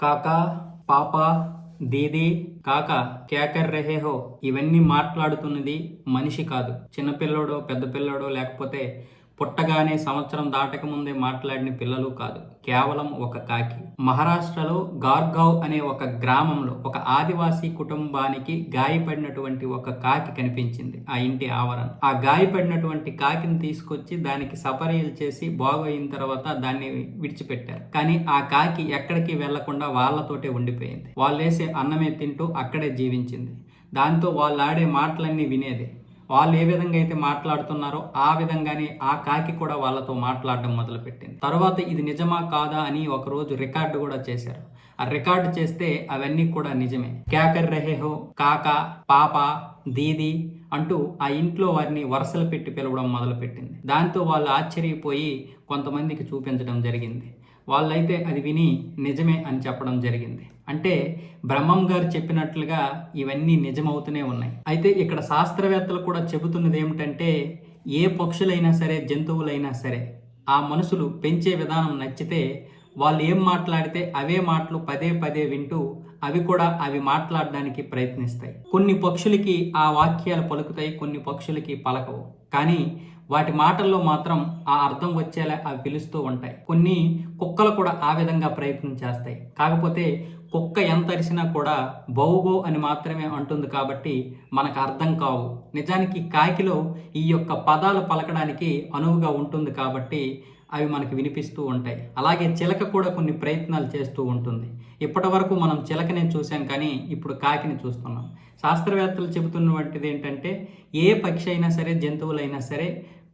కాకా పాప దీదీ కాక కేకర్ రెహే హో ఇవన్నీ మాట్లాడుతున్నది మనిషి కాదు. చిన్నపిల్లడో పెద్ద పిల్లోడో లేకపోతే పుట్టగానే సంవత్సరం దాటక ముందే మాట్లాడిన పిల్లలు కాదు కేవలం ఒక కాకి. మహారాష్ట్రలో గార్గావ్ అనే ఒక గ్రామంలో ఒక ఆదివాసీ కుటుంబానికి గాయపడినటువంటి ఒక కాకి కనిపించింది ఆ ఇంటి ఆవరణ. ఆ గాయపడినటువంటి కాకిని తీసుకొచ్చి దానికి సపరీలు చేసి బాగోయిన తర్వాత దాన్ని విడిచిపెట్టారు. కానీ ఆ కాకి ఎక్కడికి వెళ్ళకుండా వాళ్ళతోటే ఉండిపోయింది. వాళ్ళు వేసే అన్నమే తింటూ అక్కడే జీవించింది. దాంతో వాళ్ళు ఆడే మాటలన్నీ వినేది. వాళ్ళు ఏ విధంగా అయితే మాట్లాడుతున్నారో ఆ విధంగానే ఆ కాకి కూడా వాళ్ళతో మాట్లాడడం మొదలుపెట్టింది. తర్వాత ఇది నిజమా కాదా అని ఒకరోజు రికార్డు కూడా చేశారు. ఆ రికార్డు చేస్తే అవన్నీ కూడా నిజమే. క్యాకర్ రెహేహో కాక పాప దీది అంటూ ఆ ఇంట్లో వారిని వరుసలు పెట్టి పిలవడం మొదలుపెట్టింది. దాంతో వాళ్ళు ఆశ్చర్యపోయి కొంతమందికి చూపించడం జరిగింది. వాళ్ళైతే అది విని నిజమే అని చెప్పడం జరిగింది. అంటే బ్రహ్మం గారు చెప్పినట్లుగా ఇవన్నీ నిజమవుతూనే ఉన్నాయి. అయితే ఇక్కడ శాస్త్రవేత్తలు కూడా చెబుతున్నది ఏమిటంటే ఏ పక్షులైనా సరే జంతువులైనా సరే ఆ మనుషులు పెంచే విధానం నచ్చితే వాళ్ళు ఏం మాట్లాడితే అవే మాటలు పదే పదే వింటూ అవి కూడా అవి మాట్లాడడానికి ప్రయత్నిస్తాయి. కొన్ని పక్షులకి ఆ వాక్యాలు పలుకుతాయి కొన్ని పక్షులకి పలకవు. కానీ వాటి మాటల్లో మాత్రం ఆ అర్థం వచ్చేలా అవి పిలుస్తూ ఉంటాయి. కొన్ని కుక్కలు కూడా ఆ విధంగా ప్రయత్నం చేస్తాయి. కాకపోతే కుక్క ఎంత అరిసినా కూడా బౌబో అని మాత్రమే అంటుంది కాబట్టి మనకు అర్థం కావు. నిజానికి కాకిలో ఈ యొక్క పదాలు పలకడానికి అనువుగా ఉంటుంది కాబట్టి అవి మనకు వినిపిస్తూ ఉంటాయి. అలాగే చిలక కూడా కొన్ని ప్రయత్నాలు చేస్తూ ఉంటుంది. ఇప్పటి వరకు మనం చిలకనే చూసాం కానీ ఇప్పుడు కాకిని చూస్తున్నాం. శాస్త్రవేత్తలు చెబుతున్నటువంటిది ఏంటంటే ఏ పక్షి అయినా సరే జంతువులైనా సరే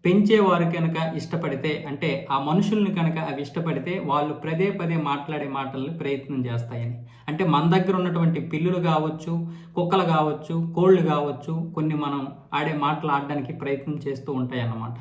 పెంచేవారు కనుక ఇష్టపడితే అంటే ఆ మనుషుల్ని కనుక అవి ఇష్టపడితే వాళ్ళు పదే పదే మాట్లాడే మాటలను ప్రయత్నం చేస్తాయని. అంటే మన దగ్గర ఉన్నటువంటి పిల్లులు కావచ్చు కుక్కలు కావచ్చు కోళ్ళు కావచ్చు కొన్ని మనం ఆడే మాటలు ఆడడానికి ప్రయత్నం చేస్తూ ఉంటాయి అన్నమాట